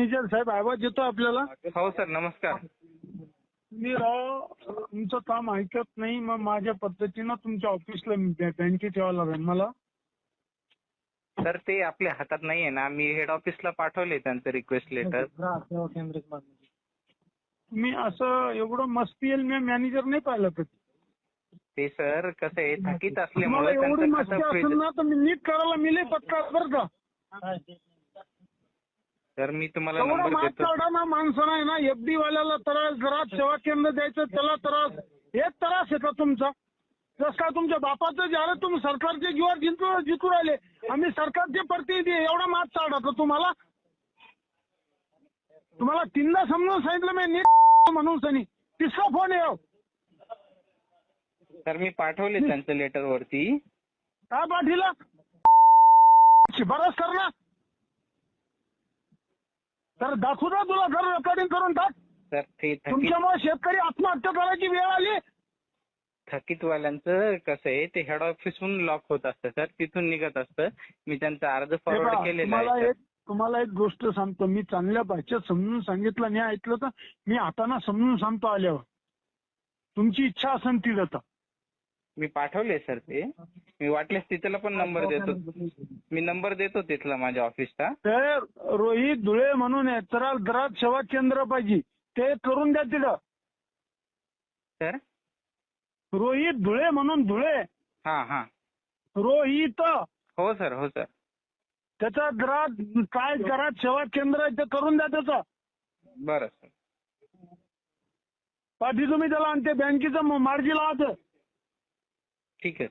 Manager साहेब आवाज येतो आपल्याला? हो सर नमस्कार. मी राव तुमचं काम ऐकत नाही मग माझ्या पद्धतीनं तुमच्या ऑफिसला बँकेत यावं लागेल. मला? सर ते आपल्या हातात नाहीये ना. मी हेड ऑफिसला पाठवले त्यांचं रिक्वेस्ट लेटर मी असं एवढं मस्ती येईल मी मॅनेजर नाही पाहिलं कधी. ते सर कसं आहे थकीत तुम्हाला असल्यामुळे एवढी त्यांचं मस्ती कसं असेल ना तर मी नीट करायला मिले पत्ता बरं का? सर मी तुम्हाला एवढा नंबर देतो. काढा ना माणसानं आहे ना एफडी वाल्याला त्रास घरात सेवा केंद्र द्यायचं त्याला त्रास. हेच त्रास आहे का तुमचा? जस का तुमच्या बापाचं ज्याला तुम्ही सरकारचे जीवावर जिंकू जिंकू राहिले. आम्ही सरकारचे प्रतिनिधी आहे. एवढा मात चाडा का तुम्हाला? तुम्हाला तीनदा समजून सांगितलं मी नीट म्हणून सनी. तिसरा फोन आहे हो. सर मी पाठवले त्यांचं लेटर वरती. काय पाठीला? शिफारस कर ना. तर दाखवू ना तुला घर रेकॉर्डिंग करून टाक. सर ते थकीत तुमच्यामुळे शेतकरी आत्महत्या करायची वेळ आली. थकीतवाल्यांचं कसं आहे ते हेड ऑफिसहून लॉक होत असतं सर. तिथून निघत असतं. मी त्यांचा अर्ज हे फॉरवर्ड पहा, केलेला तुम्हाला आहे एक तुम्हाला एक गोष्ट सांगतो. मी चांगल्या भाषेत समजून सांगितलं नाही ऐकलं तर मी हाताना समजून सांगतो आल्यावर. तुमची इच्छा असेल ती देता मी पाठवले सर ते. मी वाटल्यास तिथला पण नंबर देतो. मी नंबर देतो तिथला माझ्या ऑफिसचा ते रोहित धुळे म्हणून आहे. दरात सेवा केंद्र पाहिजे. ते करून द्या तिथं. सर? रोहित धुळे म्हणून धुळे. हा हा. रोहित. हो सर हो सर. त्याचा घरात काय घरात सेवा केंद्र आहे ते करून द्या त्याचं. बरं सर. पाठी तुम्ही त्याला आणि ते बँकेचं मार्जी लावा ठीक आहे